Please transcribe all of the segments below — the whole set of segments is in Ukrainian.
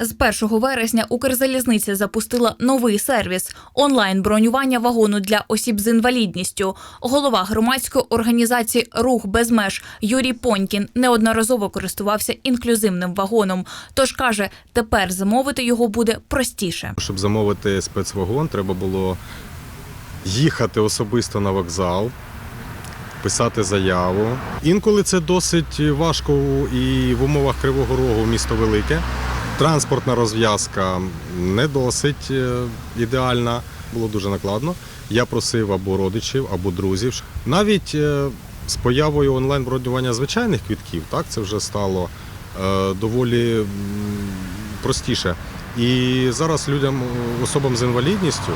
З 1 вересня Укрзалізниця запустила новий сервіс онлайн бронювання вагону для осіб з інвалідністю. Голова громадської організації Рух без меж Юрій Понькін неодноразово користувався інклюзивним вагоном. Тож каже, тепер замовити його буде простіше. Щоб замовити спецвагон, треба було їхати особисто на вокзал, писати заяву. Інколи це досить важко і в умовах Кривого Рогу місто велике. Транспортна розв'язка не досить е, ідеальна, було дуже накладно. Я просив або родичів, або друзів. Навіть е, з появою онлайн бронювання звичайних квітків, так це вже стало е, доволі простіше. І зараз людям, особам з інвалідністю,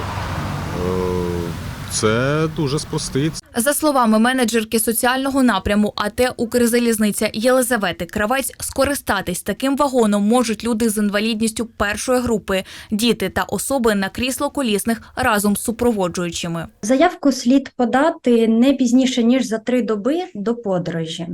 це дуже спростить. За словами менеджерки соціального напряму АТ Укрзалізниця Єлизавети Кравець, скористатись таким вагоном можуть люди з інвалідністю першої групи, діти та особи на крісло-колісних разом з супроводжуючими. Заявку слід подати не пізніше ніж за три доби до подорожі.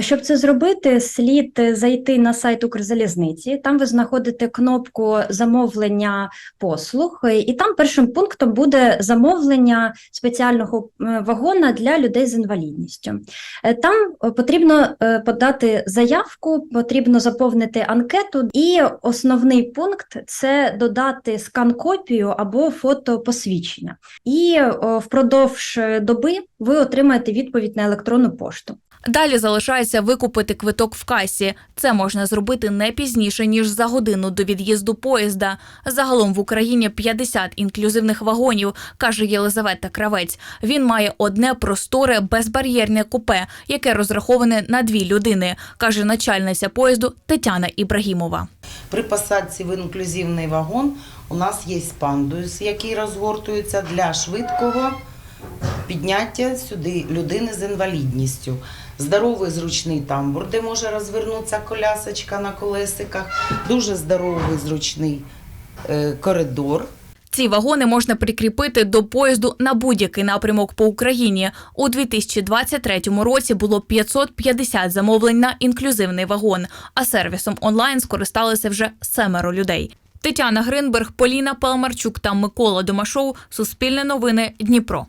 Щоб це зробити, слід зайти на сайт Укрзалізниці. Там ви знаходите кнопку замовлення послуг, і там першим пунктом буде замовлення спеціального е, вагона для людей з інвалідністю. Е, Там е, потрібно е, подати заявку, потрібно заповнити анкету, і основний пункт це додати скан-копію або фото посвідчення. І впродовж доби ви отримаєте відповідь на електронну пошту. Далі залишається викупити квиток в касі. Це можна зробити не пізніше ніж за годину до від'їзду поїзда. Загалом в Україні 50 інклюзивних вагонів, каже Єлизавета Кравець. Він має одне просторе безбар'єрне купе, яке розраховане на дві людини, каже начальниця поїзду Тетяна Ібрагімова. При посадці в інклюзивний вагон у нас є пандус, який розгортується для швидкого підняття сюди людини з інвалідністю. Здоровий зручний тамбур, де може розвернутися колясочка на колесиках, дуже здоровий зручний е, коридор. Ці вагони можна прикріпити до поїзду на будь-який напрямок по Україні. У 2023 році було 550 замовлень на інклюзивний вагон, а сервісом онлайн скористалися вже семеро людей. Тетяна Гринберг, Поліна Паламарчук та Микола Домашов. Суспільне новини Дніпро.